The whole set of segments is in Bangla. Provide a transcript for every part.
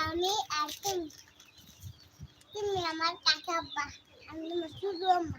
আমি আর তুমি। আমার কাকা আব্বা আমি মসুর আম্মা।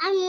আমি